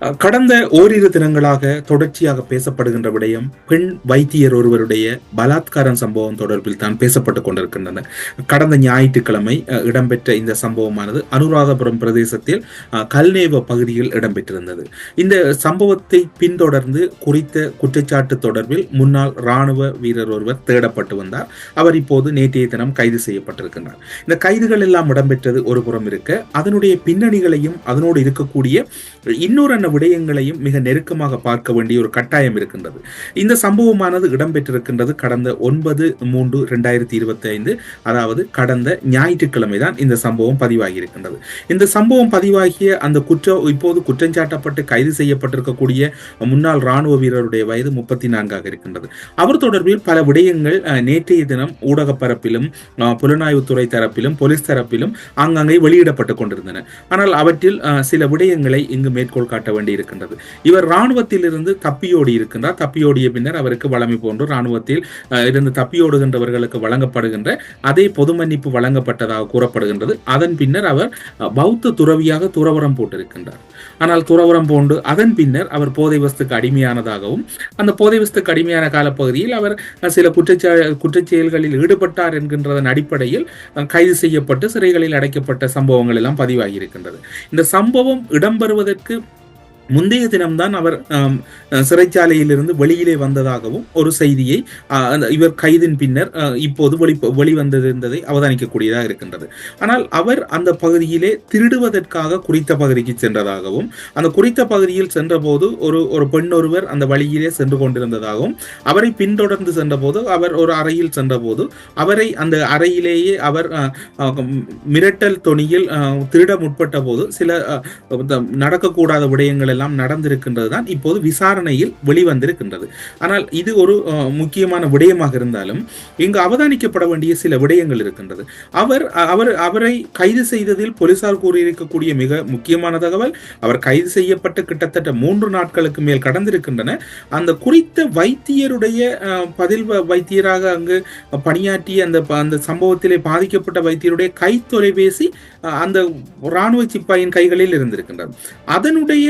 கடந்த ஓரிரு தினங்களாக தொடர்ச்சியாக பேசப்படுகின்ற விடயம் பெண் வைத்தியர் ஒருவருடைய பலாத்காரம் சம்பவம் தொடர்பில் தான் பேசப்பட்டுக் கொண்டிருக்கின்றன. கடந்த ஞாயிற்றுக்கிழமை இடம்பெற்ற இந்த சம்பவமானது அனுராதபுரம் பிரதேசத்தில் கல்நேவ பகுதியில் இடம்பெற்றிருந்தது. இந்த சம்பவத்தை பின்தொடர்ந்து குறித்த குற்றச்சாட்டு தொடர்பில் முன்னாள் ராணுவ வீரர் ஒருவர் தேடப்பட்டு வந்தார். அவர் இப்போது நேற்றைய தினம் கைது செய்யப்பட்டிருக்கிறார் இந்த கைதுகள் எல்லாம் இடம்பெற்றது ஒரு புறம் இருக்க அதனுடைய பின்னணிகளையும் அதனோடு இருக்கக்கூடிய இன்னொரு விடயங்களையும் மிக நெருக்கமாக பார்க்க வேண்டிய ஒரு கட்டாயம் இருக்கின்றது. இந்த சம்பவமானது இடம்பெற்றிருக்கின்றது கடந்த ஒன்பது மூன்று ரெண்டாயிரத்தி இருபத்தி ஐந்து அதாவது கடந்த ஞாயிற்றுக்கிழமை தான் இந்த சம்பவம் பதிவாகி இருக்கின்றது இந்த சம்பவம் பதிவாகிய அந்த குற்ற இப்போது குற்றஞ்சாட்டப்பட்டு கைது செய்யப்பட்டிருக்கக்கூடிய முன்னாள் ராணுவ வீரருடைய வயது முப்பத்தி நான்காக இருக்கின்றது. அவர் தொடர்பில் பல விடயங்கள் நேற்றைய தினம் ஊடக பரப்பிலும் புலனாய்வுத்துறை தரப்பிலும் போலீஸ் தரப்பிலும் ஆங்காங்கே வெளியிடப்பட்டுக் கொண்டிருந்தன. ஆனால் அவற்றில் சில விடயங்களை இங்கு மேற்கோள் காட்ட வேண்டி இருக்கின்றது. இவர் ராணுவத்திலிருந்து தப்பியோடி இருக்கின்றார். தப்பியோடிய பின்னர் அவருக்கு வளமை போன்று ராணுவத்தில் இருந்து தப்பியோடுகின்றவர்களுக்கு வழங்கப்படுகின்ற அதே பொது மன்னிப்பு வழங்கப்பட்டதாக கூறப்படுகின்றது. அதன் பின்னர் அவர் பௌத்த துறவியாக துறவரம் போட்டிருக்கின்றார். ஆனால் துறவரம் போன்று அதன் பின்னர் அவர் போதை வஸ்துக்கு அடிமையானதாகவும் அந்த போதை வஸ்துக்கு அடிமையான காலப்பகுதியில் அவர் சில குற்றச்சா குற்றச்செயல்களில் ஈடுபட்டார் என்கின்றதன் அடிப்படையில் கைது செய்யப்பட்டு சிறைகளில் அடைக்கப்பட்ட சம்பவங்கள் எல்லாம் பதிவாகி இருக்கின்றது இந்த சம்பவம் இடம்பெறுவதற்கு முந்தைய தினம்தான் அவர் சிறைச்சாலையிலிருந்து வெளியிலே வந்ததாகவும் ஒரு செய்தியை அந்த இவர் கைதின் பின்னர் இப்போது வெளி வெளிவந்திருந்ததை அவதானிக்கக்கூடியதாக இருக்கின்றது. ஆனால் அவர் அந்த பகுதியிலே திருடுவதற்காக குறித்த பகுதிக்கு சென்றதாகவும் அந்த குறித்த பகுதியில் சென்றபோது ஒரு ஒரு பெண் ஒருவர் அந்த வழியிலே சென்று கொண்டிருந்ததாகவும் அவரை பின்தொடர்ந்து சென்றபோது அவர் ஒரு அறையில் சென்றபோது அவரை அந்த அறையிலேயே அவர் மிரட்டல் தொனியில் திருட முற்பட்ட போது சில நடக்கக்கூடாத விடயங்கள் எல்லாம் நடந்திருக்கின்றது தான் இப்போது விசாரணையில் வெளிவந்திருக்கின்றது. ஆனால் இது ஒரு முக்கியமான விடயமாக இருந்தாலும் இங்கு அவதானிக்கப்பட வேண்டிய சில விடயங்கள் இருக்கின்றது. அவர் அவர் அவரை கைது செய்ததில் போலீசார் கூறியிருக்கக்கூடிய மிக முக்கியமான தகவல் அவர் கைது செய்யப்பட்டு கிட்டத்தட்ட மூன்று நாட்களுக்கு மேல் கடந்திருக்கின்றன. அந்த குறித்த வைத்தியருடைய பதில் வைத்தியராக அங்கு பணியாற்றிய அந்த அந்த சம்பவத்திலே பாதிக்கப்பட்ட வைத்தியருடைய கை தொலைபேசி அந்த இராணுவ சிப்பாயின் கைகளில் இருந்திருக்கின்றது. அதனுடைய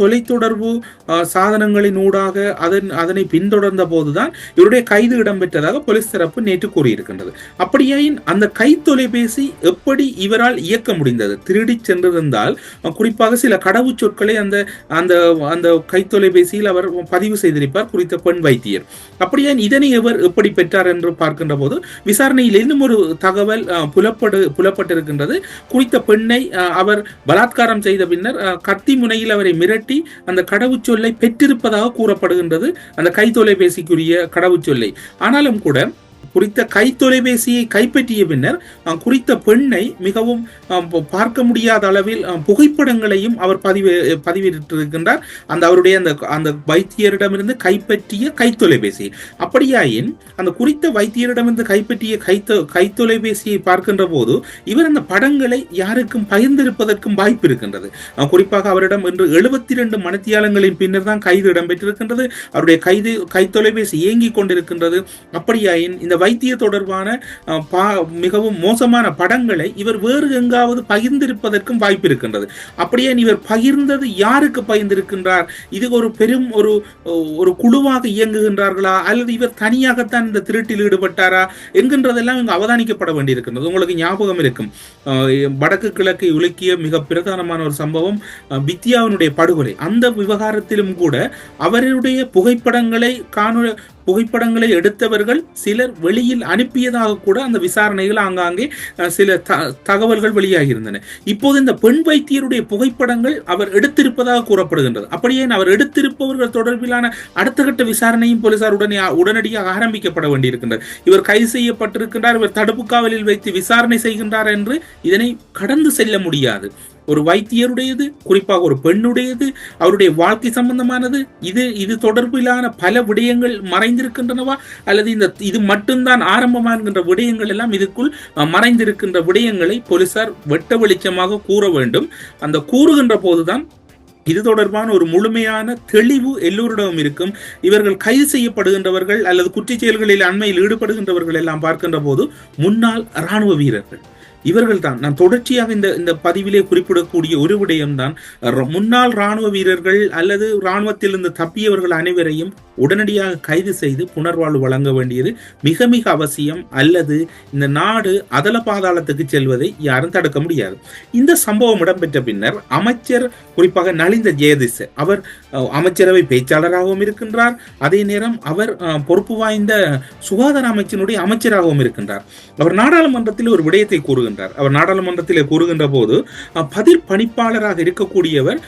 தொலைத்தொடர்பு அஹ், சாதனங்களின் ஊடாக அதன் அதனை பின்தொடர்ந்த போதுதான் இவருடைய கைது இடம்பெற்றதாக போலீஸ் தரப்பு நேற்று கூறியிருக்கின்றது. அப்படியாயின் அந்த கை தொலைபேசி எப்படி இவரால் இயக்க முடிந்தது? திருடி சென்றிருந்தால் குறிப்பாக சில கடவுச் சொற்களை அந்த அந்த அந்த கை தொலைபேசியில் அவர் பதிவு செய்திருப்பார் குறித்த பெண் வைத்தியர். அப்படியான் இதனை இவர் எப்படி பெற்றார் என்று பார்க்கின்ற போது விசாரணையில் இன்னும் ஒரு தகவல் புலப்படு புலப்பட்டிருக்கின்றது. குறித்த பெண்ணை அஹ், அவர் பலாத்காரம் செய்த பின்னர் அஹ், கத்தி முனையில் அவரை மிரட்டி அந்த கடவுச்சொல்லை பெற்றிருப்பதாக கூறப்படுகின்றது. அந்த கை தொலைபேசிக்குரிய கடவுச்சொல்லை ஆனாலும் கூட குறித்த கை தொலைபேசியை கைப்பற்றிய பின்னர் குறித்த பெண்ணை மிகவும் பார்க்க முடியாத அளவில் புகைப்படங்களையும் அவர் பதிவு பதிவிட்டிருக்கின்றார். அந்த அவருடைய அந்த அந்த வைத்தியரிடமிருந்து கைப்பற்றிய கை தொலைபேசி அப்படியாயின் அந்த குறித்த வைத்தியரிடமிருந்து கைப்பற்றிய கை கைத்தொலைபேசியை பார்க்கின்ற போது இவர் அந்த படங்களை யாருக்கும் பகிர்ந்திருப்பதற்கும் வாய்ப்பு இருக்கின்றது. குறிப்பாக அவரிடம் இன்று எழுபத்தி ரெண்டு மணித்தியாலங்களின் பின்னர் தான் கைது இடம்பெற்றிருக்கின்றது. அவருடைய கைது கை தொலைபேசி இயங்கிக் கொண்டிருக்கின்றது. அப்படியாயின் இந்த வைத்திய தொடர்பான பா- மிகவும் மோசமான படங்களை இவர் வேறு எங்காவது பகிர்ந்திருப்பதற்கும் வாய்ப்பு இருக்கின்றது. அப்படியே இவர் பகிர்ந்தது யாருக்கு பகிர்ந்திருக்கின்றார்? இது ஒரு பெரும் ஒரு ஒரு குழுவாக இயங்குகின்றார்களா? அல்லது இவர் தனியாகத்தான் இந்த திருட்டில் ஈடுபட்டாரா? என்கின்றதெல்லாம் இங்கு அவதானிக்கப்பட வேண்டியிருக்கின்றது. உங்களுக்கு ஞாபகம் இருக்கும். வடக்கு கிழக்கை உலுக்கிய மிக பிரதானமான ஒரு சம்பவம் வித்யாவினுடைய படுகொலை. அந்த விவகாரத்திலும் கூட அவருடைய புகைப்படங்களை காணொலி புகைப்படங்களை எடுத்தவர்கள் சிலர் வெளியில் அனுப்பியதாக கூட அந்த விசாரணைகள் ஆங்காங்கே சில த- தகவல்கள் வெளியாகி இருந்தன இப்போது இந்த பெண் வைத்தியருடைய புகைப்படங்கள் அவர் எடுத்திருப்பதாக கூறப்படுகின்றது. அப்படியே அவர் எடுத்திருப்பவர்கள் தொடர்பிலான அடுத்த கட்ட விசாரணையும் போலீசார் உடனே உடனடியாக ஆரம்பிக்கப்பட வேண்டியிருக்கின்றது. இவர் கைது செய்யப்பட்டிருக்கின்றார் இவர் தடுப்பு காவலில் வைத்து விசாரணை செய்கின்றார் என்று இதனை கடந்து செல்ல முடியாது. ஒரு வைத்தியருடையது குறிப்பாக ஒரு பெண்ணுடையது அவருடைய வாழ்க்கை சம்பந்தமானது இது இது தொடர்பிலான பல விடயங்கள் மறைந்திருக்கின்றனவா? அல்லது இந்த இது மட்டும்தான் ஆரம்பமாகின்ற விடயங்கள் எல்லாம் இதுக்குள் மறைந்திருக்கின்ற விடயங்களை போலீசார் வெட்ட வெளிச்சமாக கூற வேண்டும். அந்த கூறுகின்ற போதுதான் இது தொடர்பான ஒரு முழுமையான தெளிவு எல்லோரிடமும் இருக்கும். இவர்கள் கைது செய்யப்படுகின்றவர்கள் அல்லது குற்றச் செயல்களில் அண்மையில் ஈடுபடுகின்றவர்கள் எல்லாம் பார்க்கின்ற போது முன்னாள் இராணுவ வீரர்கள் இவர்கள் தான் நான் தொடர்ச்சியாக இந்த இந்த பதிவிலே குறிப்பிடக்கூடிய ஒரு விடயம்தான் முன்னாள் ராணுவ வீரர்கள் அல்லது இராணுவத்திலிருந்து தப்பியவர்கள் அனைவரையும் உடனடியாக கைது செய்து புனர்வாழ்வு வழங்க வேண்டியது மிக மிக அவசியம். அல்லது இந்த நாடு அதல பாதாளத்துக்கு செல்வதை யாரும் தடுக்க முடியாது. இந்த சம்பவம் இடம்பெற்ற பின்னர் அமைச்சர் குறிப்பாக நலிந்த ஜெயதிஸ் அவர் அமைச்சரவை பேச்சாளராகவும் இருக்கின்றார். அதே நேரம் அவர் பொறுப்பு வாய்ந்த சுகாதார அமைச்சினுடைய அமைச்சராகவும் இருக்கின்றார். அவர் நாடாளுமன்றத்தில் ஒரு விடயத்தை கூறுகின்றார் அவர் நாடாளுமன்றத்தில் கூறுகின்ற போது பதில் பணிப்பாளராக இருக்கக்கூடியவர்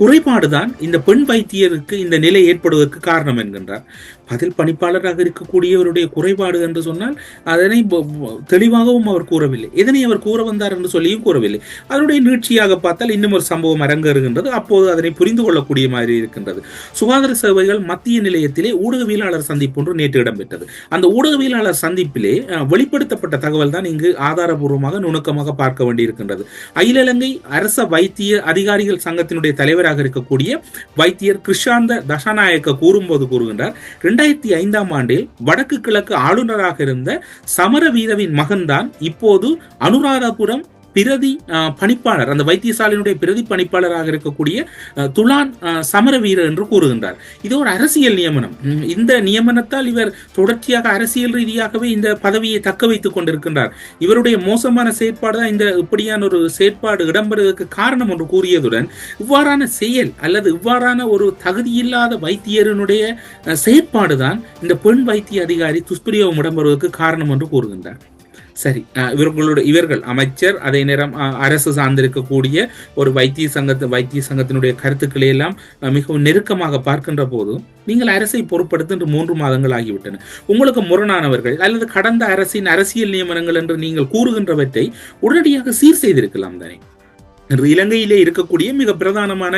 குறைபாடுதான் இந்த பெண் வைத்தியருக்கு இந்த நிலை ஏற்படுவதற்கு காரணம் என்கின்றார். பதில் பணிப்பாளராக இருக்கக்கூடியவருடைய குறைபாடு என்று சொன்னால் அதனை தெளிவாகவும் அவர் கூறவில்லை. இதனை அவர் கூற வந்தார் என்று சொல்லியும் கூறவில்லை. அதனுடைய நீட்சியாக பார்த்தால் இன்னும் ஒரு சம்பவம் அரங்கேறுகின்றது. அப்போது அதனை புரிந்து கொள்ளக்கூடிய மாதிரி இருக்கின்றது. சுகாதார சேவைகள் மத்திய நிலையத்திலே ஊடகவியலாளர் சந்திப்பு ஒன்று நேற்று இடம்பெற்றது. அந்த ஊடகவியலாளர் சந்திப்பிலே வெளிப்படுத்தப்பட்ட தகவல் தான் இங்கு ஆதாரபூர்வமாக நுணுக்கமாக பார்க்க வேண்டியிருக்கின்றது. அகிலங்கை அரச வைத்திய அதிகாரிகள் சங்கத்தினுடைய தலைவராக இருக்கக்கூடிய வைத்தியர் கிருஷாந்த தசாநாயக்க கூறும்போது கூறுகின்றார் இரண்டாயிரத்தி ஐந்தாம் ஆண்டில் வடக்கு கிழக்கு ஆளுநராக இருந்த சமரவீரவின் மகன்தான் இப்போது அனுராதபுரம் பிரதி அஹ், பணிப்பாளர் அந்த வைத்தியசாலையினுடைய பிரதி பணிப்பாளராக இருக்கக்கூடிய துலான் சமரவீரர் என்று கூறுகின்றார். இது ஒரு அரசியல் நியமனம். இந்த நியமனத்தால் இவர் தொடர்ச்சியாக அரசியல் ரீதியாகவே இந்த பதவியை தக்க வைத்துக் கொண்டிருக்கின்றார். இவருடைய மோசமான செயற்பாடு தான் இந்த இப்படியான ஒரு செயற்பாடு இடம்பெறுவதற்கு காரணம் என்று கூறியதுடன் இவ்வாறான செயல் அல்லது இவ்வாறான ஒரு தகுதியில்லாத வைத்தியரினுடைய செயற்பாடுதான் இந்த பெண் வைத்திய அதிகாரி துஷ்பிரயோகம் இடம்பெறுவதற்கு காரணம் என்று கூறுகின்றார். சரி இவர்களோட இவர்கள் அமைச்சர் அதே நேரம் அரசு சார்ந்திருக்கக்கூடிய ஒரு வைத்திய சங்கத்து வைத்திய சங்கத்தினுடைய கருத்துக்களை எல்லாம் மிகவும் நெருக்கமாக பார்க்கின்ற போது நீங்கள் அரசை பொருட்படுத்த என்று மூன்று மாதங்கள் ஆகிவிட்டன. உங்களுக்கு முரணானவர்கள் அல்லது கடந்த அரசின் அரசியல் நியமனங்கள் என்று நீங்கள் கூறுகின்றவற்றை உடனடியாக சீர் செய்திருக்கலாம் தானே? இலங்கையிலே இருக்கக்கூடிய மிக பிரதானமான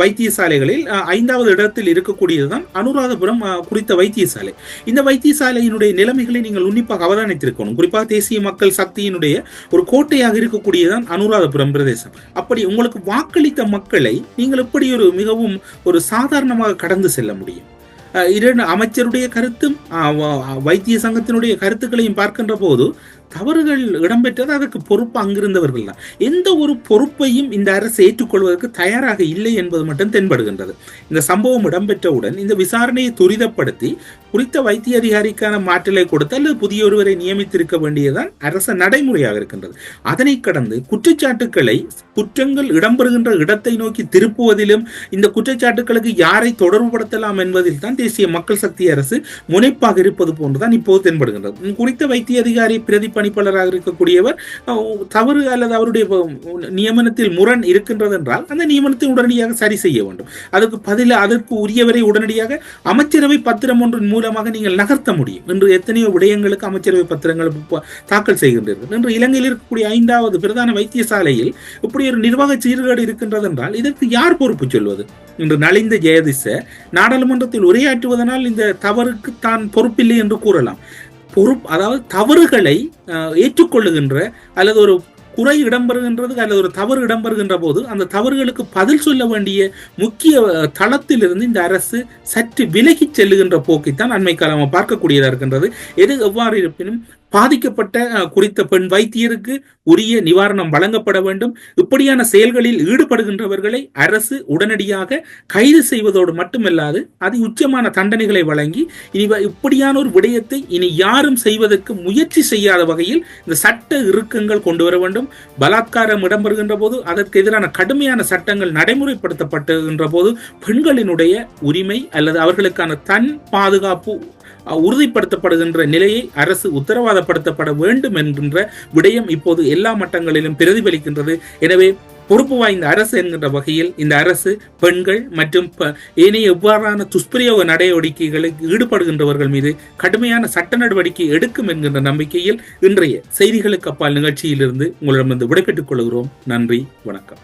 வைத்தியசாலைகளில் ஐந்தாவது இடத்தில் இருக்கக்கூடியதுதான் அனுராதபுரம் குறித்த வைத்தியசாலை. இந்த வைத்தியசாலையினுடைய நிலைமைகளை நீங்கள் உன்னிப்பாக அவதானித்திருக்கணும். குறிப்பாக தேசிய மக்கள் சக்தியினுடைய ஒரு கோட்டையாக இருக்கக்கூடியதுதான் அனுராதபுரம் பிரதேசம். அப்படி உங்களுக்கு வாக்களித்த மக்களை நீங்கள் எப்படி ஒரு மிகவும் ஒரு சாதாரணமாக கடந்து செல்ல முடியும்? இரண்டு அமைச்சருடைய கருத்தும் வைத்திய சங்கத்தினுடைய கருத்துக்களையும் பார்க்கின்ற போது தவறுகள் இடம்பெற்றது அதற்கு பொறுப்பு அங்கிருந்தவர்கள் தான். எந்த ஒரு பொறுப்பையும் இந்த அரசு ஏற்றுக்கொள்வதற்கு தயாராக இல்லை என்பது மட்டும் தென்படுகின்றது. இந்த சம்பவம் இடம்பெற்றவுடன் இந்த விசாரணையை துரிதப்படுத்தி குறித்த வைத்திய அதிகாரிக்கான மாற்றலை கொடுத்து அல்லது புதிய ஒருவரை நியமித்திருக்க வேண்டியதுதான் அரச நடைமுறையாக இருக்கின்றது. அதனை கடந்து குற்றச்சாட்டுக்களை குற்றங்கள் இடம்பெறுகின்ற இடத்தை நோக்கி திருப்புவதிலும் இந்த குற்றச்சாட்டுகளுக்கு யாரை தொடர்புபடுத்தலாம் என்பதில் தான் தேசிய மக்கள் சக்தி அரசு முனைப்பாக இருப்பது போன்றுதான் இப்போது தென்படுகின்றது. குறித்த வைத்திய அதிகாரி பிரதி பணிப்பாளராக இருக்கக்கூடியவர் தவறு அல்லது அவருடைய நியமனத்தில் முரண் இருக்கின்றது என்றால் அந்த நியமனத்தை உடனடியாக சரி செய்ய வேண்டும். அதற்கு பதில அதற்கு உரியவரை உடனடியாக அமைச்சரவை பத்திரம் ஒன்றின் மூலமாக நீங்கள் நகர்த்த முடியும். இன்று எத்தனையோ விடயங்களுக்கு அமைச்சரவை பத்திரங்கள் தாக்கல் செய்கின்றீர்கள் இன்று இலங்கையில் இருக்கக்கூடிய ஐந்தாவது பிரதான வைத்தியசாலையில் இப்படி ஒரு நிர்வாக சீர்கேடு இருக்கின்றது என்றால் இதற்கு யார் பொறுப்பு சொல்வது? இன்று நலிந்த ஜெயதிச நாடாளுமன்றத்தில் உரையாற்றுவதனால் இந்த தவறுக்கு தான் பொறுப்பில்லை என்று கூறலாம். பொறுப்பு அதாவது தவறுகளை ஏற்றுக்கொள்ளுகின்ற அல்லது ஒரு குறை இடம்பெறுகின்றது அல்லது ஒரு தவறு இடம்பெறுகின்ற போது அந்த தவறுகளுக்கு பதில் சொல்ல வேண்டிய முக்கிய தளத்திலிருந்து இந்த அரசு சற்று விலகி செல்லுகின்ற போக்கைத்தான் அண்மை காலமாக பார்க்கக்கூடியதாக இருக்கின்றது. எது எவ்வாறு இருப்பினும் பாதிக்கப்பட்ட குறித்த பெண் வைத்தியருக்கு உரிய நிவாரணம் வழங்கப்பட வேண்டும். இப்படியான செயல்களில் ஈடுபடுகின்றவர்களை அரசு உடனடியாக கைது செய்வதோடு மட்டுமல்லாது அது உச்சமான தண்டனைகளை வழங்கி இனி வ- இப்படியான ஒரு விடயத்தை இனி யாரும் செய்வதற்கு முயற்சி செய்யாத வகையில் இந்த சட்ட இறுக்கங்கள் கொண்டு வர வேண்டும். பலாத்காரம் இடம்பெறுகின்ற போது அதற்கு எதிரான கடுமையான சட்டங்கள் நடைமுறைப்படுத்தப்படுகின்ற போது பெண்களினுடைய உரிமை அல்லது அவர்களுக்கான தன் பாதுகாப்பு உறுதிப்படுத்தப்படுகின்ற நிலையை அரசு உத்தரவாதப்படுத்தப்பட வேண்டும் என்கின்ற விடயம் இப்போது எல்லா மட்டங்களிலும் பிரதிபலிக்கின்றது. எனவே பொறுப்பு வாய்ந்த அரசு என்கின்ற வகையில் இந்த அரசு பெண்கள் மற்றும் ப- ஏனைய எவ்வாறான துஷ்பிரயோக நடவடிக்கைகளில் ஈடுபடுகின்றவர்கள் மீது கடுமையான சட்ட நடவடிக்கை எடுக்கும் என்கின்ற நம்பிக்கையில் இன்றைய செய்திகளுக்கு அப்பால் நிகழ்ச்சியிலிருந்து உங்களிடமிருந்து விடைபெற்றுக் கொள்கிறோம். நன்றி வணக்கம்.